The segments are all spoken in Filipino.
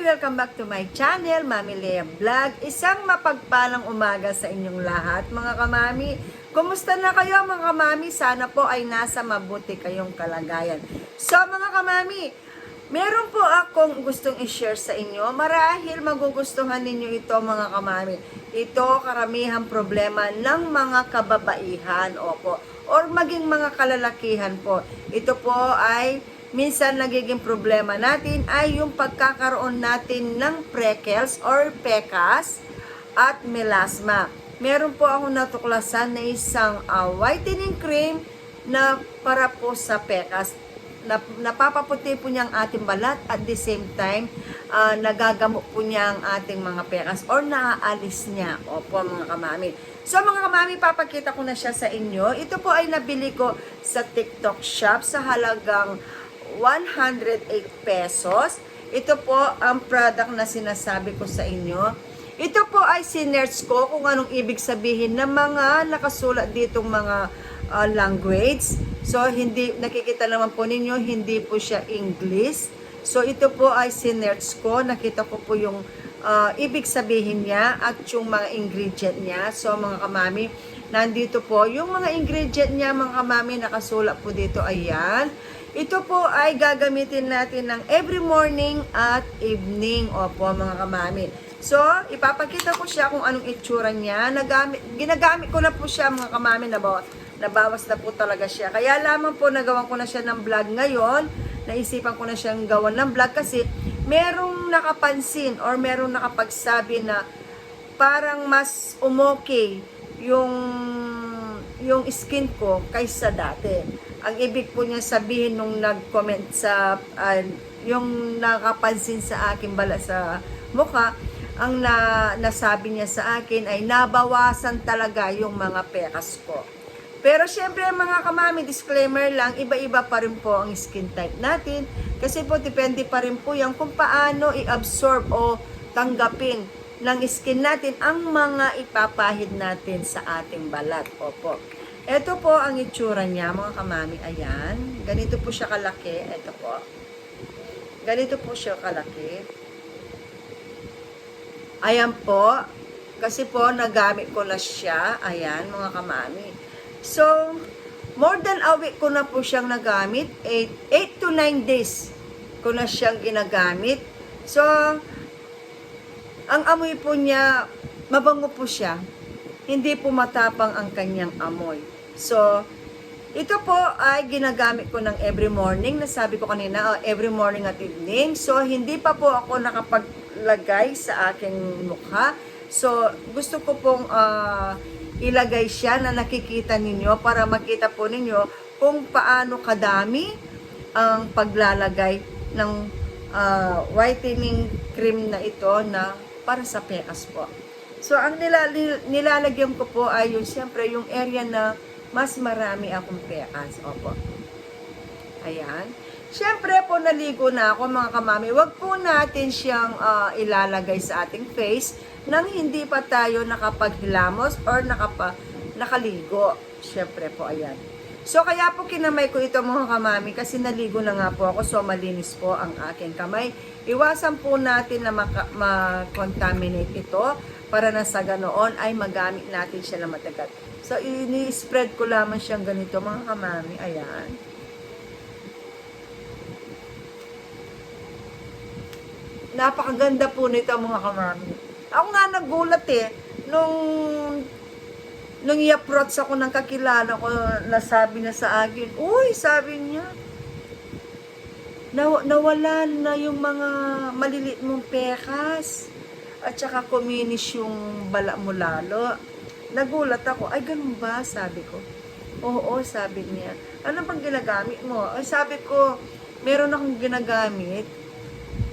Mami, welcome back to my channel, Mami Lea Vlog. Isang mapagpalang umaga sa inyong lahat, mga kamami. Kumusta na kayo, mga kamami? Sana po ay nasa mabuti kayong kalagayan. So, mga kamami, meron po akong gustong i-share sa inyo. Marahil magugustuhan ninyo ito, mga kamami. Ito, karamihan problema ng mga kababaihan, opo. Or maging mga kalalakihan po. Ito po ay minsan nagiging problema natin ay yung pagkakaroon natin ng freckles or pekas at melasma. Meron po ako natuklasan na isang uh, whitening cream na para po sa pekas. Na, napapaputi po niya ang ating balat at the same time uh, nagagamot po niya ang ating mga pekas or naaalis niya. Opo mga kamami. So mga kamami, papakita ko na siya sa inyo. Ito po ay nabili ko sa TikTok shop sa halagang 108 pesos. Ito po ang product na sinasabi ko sa inyo. Ito po ay sinerch ko kung anong ibig sabihin ng mga nakasulat ditong mga uh, language. So, hindi, nakikita naman po ninyo, hindi po siya English. So, ito po ay sinerch ko. Nakita ko po yung uh, ibig sabihin niya at yung mga ingredient niya. So, mga kamami, nandito po yung mga ingredient niya, mga kamami, nakasulat po dito. Ayan. Ito po ay gagamitin natin ng every morning at evening. Opo, mga kamami. So, ipapakita ko siya kung anong itsura niya. Nagamit, ginagamit ko na po siya, mga kamami, na bawas, nabawas na po talaga siya. Kaya lamang po nagawan ko na siya ng vlog ngayon. Naisipan ko na siyang gawan ng vlog kasi merong nakapansin or merong nakapagsabi na parang mas umokay yung yung skin ko kaysa dati. Ang ibig po niya sabihin nung nag-comment sa uh, yung nakapansin sa akin bala sa mukha, ang na, nasabi niya sa akin ay nabawasan talaga yung mga pekas ko. Pero syempre mga kamami, disclaimer lang, iba-iba pa rin po ang skin type natin. Kasi po depende pa rin po yan kung paano i-absorb o tanggapin ng skin natin ang mga ipapahid natin sa ating balat. Opo. Ito po ang itsura niya, mga kamami. Ayan. Ganito po siya kalaki. Ito po. Ganito po siya kalaki. Ayan po. Kasi po, nagamit ko na siya. Ayan, mga kamami. So, more than a week ko na po siyang nagamit. 8, 8 to 9 days ko na siyang ginagamit. So, ang amoy po niya, mabango po siya. Hindi po matapang ang kanyang amoy. So, ito po ay ginagamit ko ng every morning. Nasabi ko kanina, oh, every morning at evening. So, hindi pa po ako nakapaglagay sa aking mukha. So, gusto ko pong uh, ilagay siya na nakikita ninyo para makita po ninyo kung paano kadami ang paglalagay ng uh, whitening cream na ito na para sa pekas po. So, ang nilal nilalagyan ko po ay yung, siyempre, yung area na mas marami akong pekas. Opo. Ayan. Siyempre po, naligo na ako mga kamami. Huwag po natin siyang uh, ilalagay sa ating face nang hindi pa tayo nakapaghilamos or nakapa, nakaligo. Siyempre po, ayan. So, kaya po kinamay ko ito mga kamami kasi naligo na nga po ako. So, malinis po ang aking kamay. Iwasan po natin na ma-contaminate ito para na sa ganoon ay magamit natin siya na matagal. So, ini-spread ko lamang siyang ganito mga kamami. Ayan. Napakaganda po nito mga kamami. Ako nga nagulat eh. Nung nung i-approach ako ng kakilala ko, nasabi niya sa akin, Uy, sabi niya, naw nawala na yung mga maliliit mong pekas at saka kuminis yung bala mo lalo. Nagulat ako, ay ganun ba? Sabi ko. Oo, sabi niya. Ano bang ginagamit mo? Ay sabi ko, meron akong ginagamit.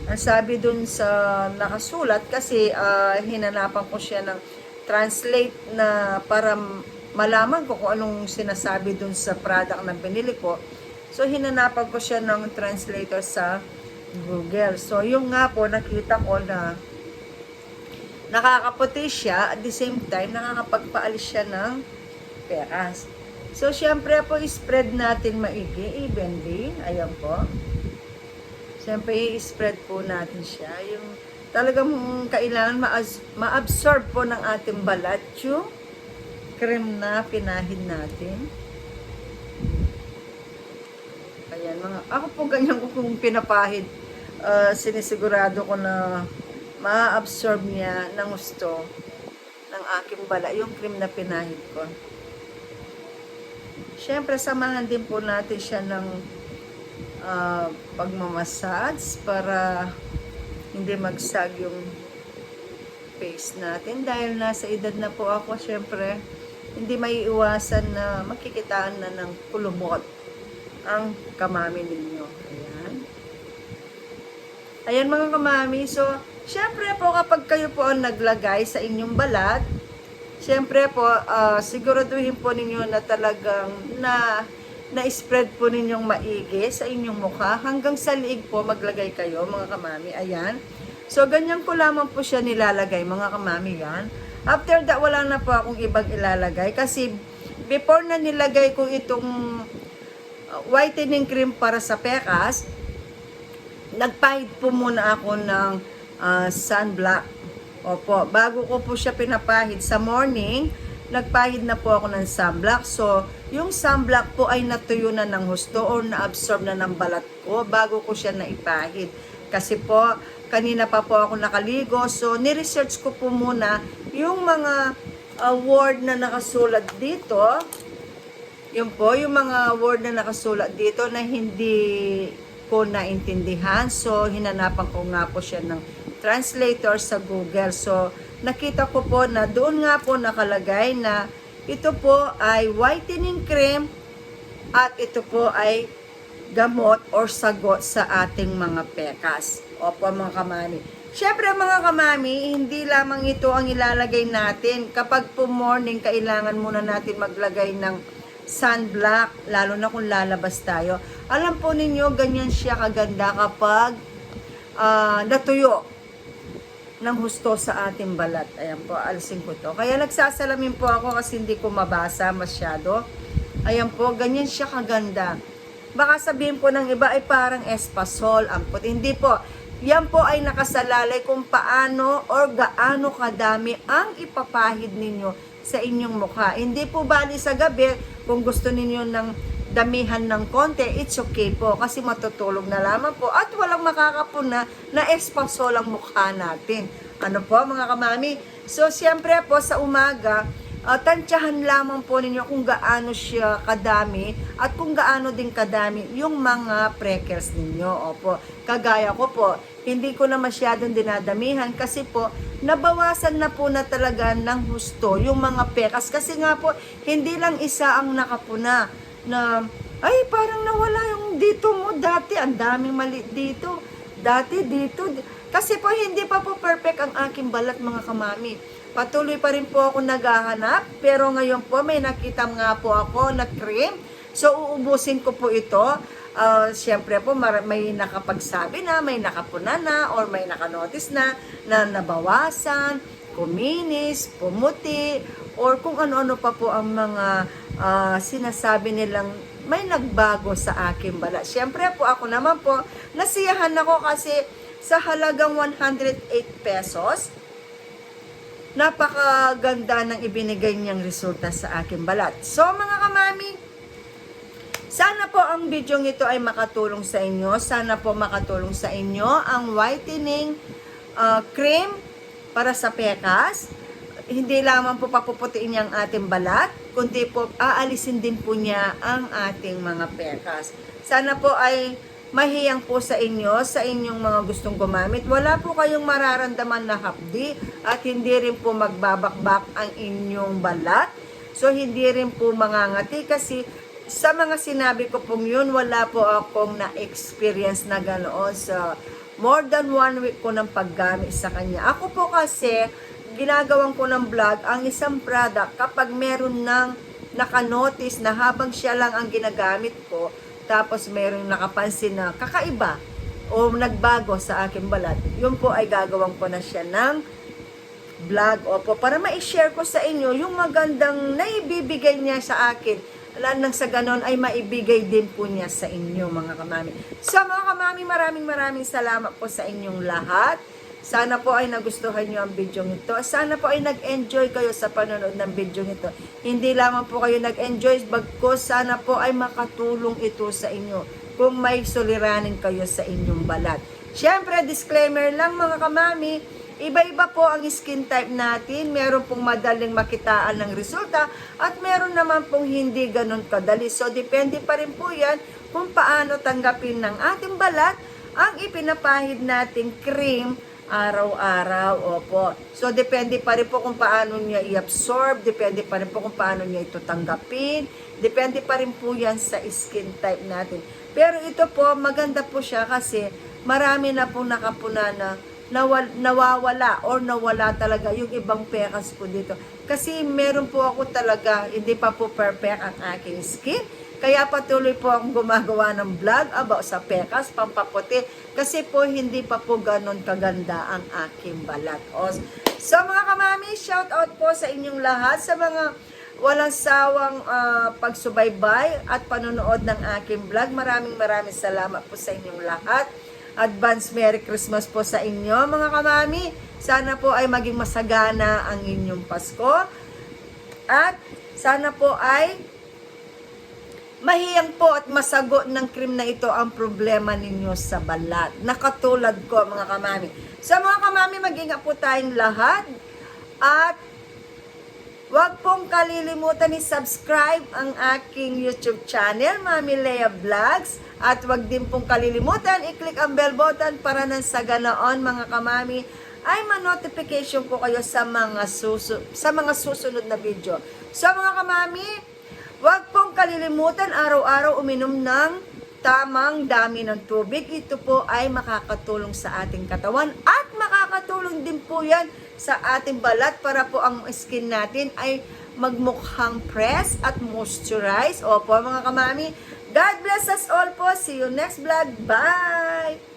Ang sabi dun sa nakasulat kasi uh, hinanapan ko siya ng translate na para malaman ko kung anong sinasabi dun sa product na binili ko. So, hinanapan ko siya ng translator sa Google. So, yung nga po, nakita ko na nakakaputi siya, at the same time, nakakapagpaalis siya ng peras. So, syempre po, spread natin maigi, evenly. Ayan po. Siyempre, i-spread po natin siya. Yung talagang kailangan ma- ma-absorb po ng ating balat yung cream na pinahid natin. Ayan, mga, ako po ganyan ko kung pinapahid, ah, sinisigurado ko na ma-absorb niya ng gusto ng aking bala, yung cream na pinahid ko. Siyempre, samahan din po natin siya ng ah, pagmamassage para hindi magsag yung face natin. Dahil nasa edad na po ako, siyempre, hindi may iwasan na makikitaan na ng kulubot ang kamami ninyo. Ayan. Ayan mga kamami. So, syempre po kapag kayo po ang naglagay sa inyong balat, syempre po, ah, siguraduhin po ninyo na talagang na na-spread po ninyong maigi sa inyong mukha. Hanggang sa liig po maglagay kayo mga kamami. Ayan. So, ganyan ko lamang po siya nilalagay mga kamami yan. After that, wala na po akong ibang ilalagay. Kasi before na nilagay ko itong uh, whitening cream para sa pekas, nagpahid po muna ako ng ah, sunblock. Opo, bago ko po siya pinapahid sa morning, nagpahid na po ako ng sunblock. So, yung sunblock po ay natuyo na ng husto or na-absorb na ng balat ko bago ko siya naipahid. Kasi po, kanina pa po ako nakaligo. So, ni-research ko po muna yung mga ah, word na nakasulat dito. Yun po, yung mga word na nakasulat dito na hindi ko naintindihan. So, hinanapan ko nga po siya ng translator sa Google. So, nakita ko po na doon nga po nakalagay na ito po ay whitening cream at ito po ay gamot or sagot sa ating mga pekas. Opo mga kamami. Siyempre mga kamami, hindi lamang ito ang ilalagay natin. Kapag po morning, kailangan muna natin maglagay ng sunblock, lalo na kung lalabas tayo. Alam po ninyo, ganyan siya kaganda kapag ah, natuyo ng husto sa ating balat. Ayan po, alisin ko to. Kaya nagsasalamin po ako kasi hindi ko mabasa masyado. Ayan po, ganyan siya kaganda. Baka sabihin po ng iba ay parang espasol ang puti. Hindi po. Yan po ay nakasalalay kung paano or gaano kadami ang ipapahid ninyo sa inyong mukha. Hindi po bali sa gabi kung gusto ninyo ng damihan ng konti, it's okay po kasi matutulog na lamang po at walang makakapuna na espasol ang mukha natin. Ano po mga kamami? So siyempre po sa umaga, uh, tansyahan lamang po ninyo kung gaano siya kadami at kung gaano din kadami yung mga freckles ninyo. Opo, kagaya ko po, hindi ko na masyadong dinadamihan kasi po, nabawasan na po na talaga ng husto yung mga pekas. Kasi nga po, hindi lang isa ang nakapuna na, ay parang nawala yung dito mo dati, ang daming mali dito. Dati dito, kasi po hindi pa po perfect ang aking balat mga kamami. Patuloy pa rin po ako naghahanap, pero ngayon po may nakita nga po ako na cream. So uubusin ko po ito. Uh, Siyempre po may nakapagsabi na, may nakapuna na, or may nakanotice na na nabawasan, kuminis, pumuti, or kung ano-ano pa po ang mga ah, sinasabi nilang may nagbago sa aking balat. Siyempre po ako naman po, nasiyahan ako kasi sa halagang 108 pesos, napakaganda ng ibinigay niyang resulta sa aking balat. So mga kamami, sana po ang video ito ay makatulong sa inyo. Sana po makatulong sa inyo ang whitening uh, cream para sa pekas. Hindi lamang po papuputiin niya ang ating balat, kundi po aalisin din po niya ang ating mga pekas. Sana po ay mahiyang po sa inyo, sa inyong mga gustong gumamit. Wala po kayong mararamdaman na hapdi at hindi rin po magbabakbak ang inyong balat. So, hindi rin po mangangati kasi sa mga sinabi ko pong yun, wala po akong na-experience na ganoon sa more than one week ko ng paggamit sa kanya. Ako po kasi, ginagawan ko ng vlog ang isang product kapag meron ng nakanotice na habang siya lang ang ginagamit ko, tapos meron nakapansin na kakaiba o nagbago sa aking balat, yun po ay gagawin ko na siya ng vlog. Opo, para ma-share ko sa inyo yung magandang naibibigay niya sa akin Wala nang sa ganon ay maibigay din po niya sa inyo mga kamami. So mga kamami, maraming maraming salamat po sa inyong lahat. Sana po ay nagustuhan nyo ang video nito. Sana po ay nag-enjoy kayo sa panonood ng video nito. Hindi lamang po kayo nag-enjoy, bagkos sana po ay makatulong ito sa inyo kung may suliranin kayo sa inyong balat. Siyempre, disclaimer lang mga kamami, Iba-iba po ang skin type natin. Meron pong madaling makitaan ng resulta at meron naman pong hindi ganun kadali. So, depende pa rin po yan kung paano tanggapin ng ating balat ang ipinapahid nating cream araw-araw. Opo. So, depende pa rin po kung paano niya i-absorb. Depende pa rin po kung paano niya ito tanggapin. Depende pa rin po yan sa skin type natin. Pero ito po, maganda po siya kasi marami na pong nakapuna na nawawala or nawala talaga yung ibang pekas ko dito. Kasi meron po ako talaga, hindi pa po perfect ang aking skin. Kaya patuloy po akong gumagawa ng vlog about sa pekas, pampaputi. Kasi po hindi pa po ganon kaganda ang aking balat. So mga kamami, shout out po sa inyong lahat, sa mga walang sawang ah, pagsubaybay at panonood ng aking vlog. Maraming maraming salamat po sa inyong lahat. Advance Merry Christmas po sa inyo mga kamami. Sana po ay maging masagana ang inyong Pasko. At sana po ay mahiyang po at masagot ng cream na ito ang problema ninyo sa balat. Nakatulad ko mga kamami. Sa mga kamami, mag-ingat po tayong lahat. At Huwag pong kalilimutan ni subscribe ang aking YouTube channel, Mami Lea Vlogs. At huwag din pong kalilimutan, i-click ang bell button para nang sa ganoon mga kamami ay ma-notification ko kayo sa mga, susu sa mga susunod na video. So mga kamami, huwag pong kalilimutan araw-araw uminom ng tamang dami ng tubig. Ito po ay makakatulong sa ating katawan at makakatulong din po yan sa ating balat para po ang skin natin ay magmukhang press at moisturize. Opo mga kamami, God bless us all po. See you next vlog. Bye!